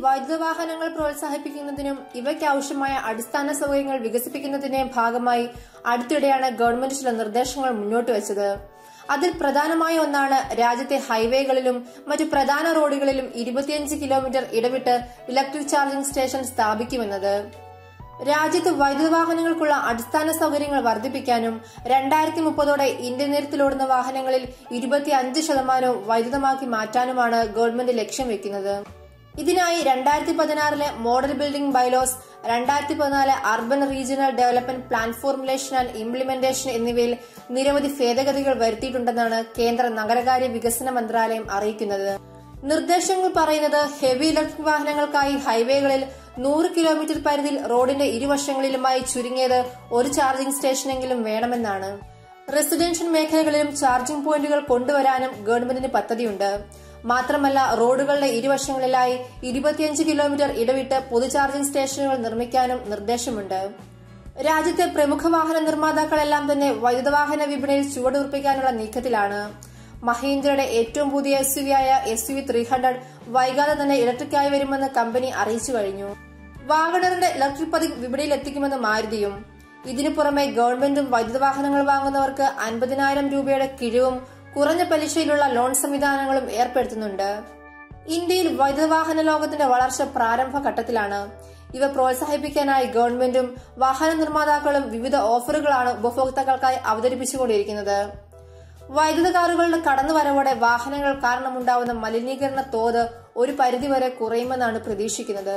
വൈദ്യുത വാഹനങ്ങൾ പ്രോത്സാഹിപ്പിക്കുന്നതിനും ഇവയ്ക്ക് ആവശ്യമായ അടിസ്ഥാന സൗകര്യങ്ങൾ വികസിപ്പിക്കുന്നതിന്റെയും ഭാഗമായി അടുത്തിടെയാണ് ഗവൺമെന്റ് ചില നിർദ്ദേശങ്ങൾ മുന്നോട്ട് വെച്ചത്. അതിൽ പ്രധാനമായ ഒന്നാണ് രാജ്യത്തെ ഹൈവേകളിലും മറ്റു പ്രധാന റോഡുകളിലും ഇരുപത്തിയഞ്ച് കിലോമീറ്റർ ഇടവിട്ട് ഇലക്ട്രിക് ചാർജിംഗ് സ്റ്റേഷൻ സ്ഥാപിക്കുമെന്നത്. രാജ്യത്ത് വൈദ്യുത വാഹനങ്ങൾക്കുള്ള അടിസ്ഥാന സൗകര്യങ്ങൾ വർദ്ധിപ്പിക്കാനും രണ്ടായിരത്തി മുപ്പതോടെ ഇന്ത്യൻ നിരത്തിലോടുന്ന വാഹനങ്ങളിൽ ഇരുപത്തി അഞ്ച് ശതമാനവും വൈദ്യുതമാക്കി മാറ്റാനുമാണ് ഗവൺമെന്റ് ലക്ഷ്യം വെക്കുന്നത്. ഇതിനായി രണ്ടായിരത്തി പതിനാറിലെ മോഡൽ ബിൽഡിംഗ് ബൈലോസ് രണ്ടായിരത്തി പതിനാല് urban regional development plan formulation and implementation എന്നിവയിൽ നിരവധി ഭേദഗതികൾ വരുത്തിയിട്ടുണ്ടെന്നാണ് കേന്ദ്ര നഗരകാര്യ വികസന മന്ത്രാലയം അറിയിക്കുന്നത്. നിർദ്ദേശങ്ങൾ പറയുന്നത് ഹെവി ഇലക്ട്രിക് വാഹനങ്ങൾക്കായി ഹൈവേകളിൽ നൂറ് കിലോമീറ്റർ പരിധിയിൽ റോഡിന്റെ ഇരുവശങ്ങളിലുമായി ചുരുങ്ങിയത് ഒരു ചാർജിംഗ് സ്റ്റേഷനെങ്കിലും വേണമെന്നാണ്. റെസിഡൻഷ്യൽ മേഖലകളിലും ചാർജിംഗ് പോയിന്റുകൾ കൊണ്ടുവരാനും ഗവൺമെന്റിന് പദ്ധതിയുണ്ട്. മാത്രമല്ല റോഡുകളുടെ ഇരുവശങ്ങളിലായി ഇരുപത്തിയഞ്ച് കിലോമീറ്റർ ഇടവിട്ട് പൊതു ചാർജിംഗ് സ്റ്റേഷനുകൾ നിർമ്മിക്കാനും നിർദ്ദേശമുണ്ട്. രാജ്യത്തെ പ്രമുഖ വാഹന നിർമ്മാതാക്കളെല്ലാം തന്നെ വൈദ്യുത വാഹന വിപണിയിൽ ചുവടുറപ്പിക്കാനുള്ള നീക്കത്തിലാണ്. മഹീന്ദ്രയുടെ ഏറ്റവും പുതിയ എസ് ആയ എസ് യു ത്രീ ഹൺഡ്രഡ് വൈകാതെ തന്നെ ഇലക്ട്രിക് ആയി വരുമെന്ന് കമ്പനി അറിയിച്ചു കഴിഞ്ഞു. വാഗണറിന്റെ ഇലക്ട്രിക് പതിപ്പ് വിപണിയിൽ എത്തിക്കുമെന്ന് മാരുതിയും. ഇതിനു പുറമെ ഗവൺമെന്റും വൈദ്യുത വാഹനങ്ങൾ വാങ്ങുന്നവർക്ക് അൻപതിനായിരം രൂപയുടെ കിഴിവും കുറഞ്ഞ പലിശയിലുള്ള ലോൺ സംവിധാനങ്ങളും ഏർപ്പെടുത്തുന്നുണ്ട്. ഇന്ത്യയിൽ വൈദ്യുത വാഹന ലോകത്തിന്റെ വളർച്ച പ്രാരംഭ ഘട്ടത്തിലാണ്. ഇവ പ്രോത്സാഹിപ്പിക്കാനായി ഗവൺമെന്റും വാഹന നിർമ്മാതാക്കളും വിവിധ ഓഫറുകളാണ് ഉപഭോക്താക്കൾക്കായി അവതരിപ്പിച്ചുകൊണ്ടിരിക്കുന്നത്. വൈദ്യുത കാറുകളുടെ കടന്നുവരവോടെ വാഹനങ്ങൾ കാരണമുണ്ടാവുന്ന മലിനീകരണ തോത് ഒരു പരിധിവരെ കുറയുമെന്നാണ് പ്രതീക്ഷിക്കുന്നത്.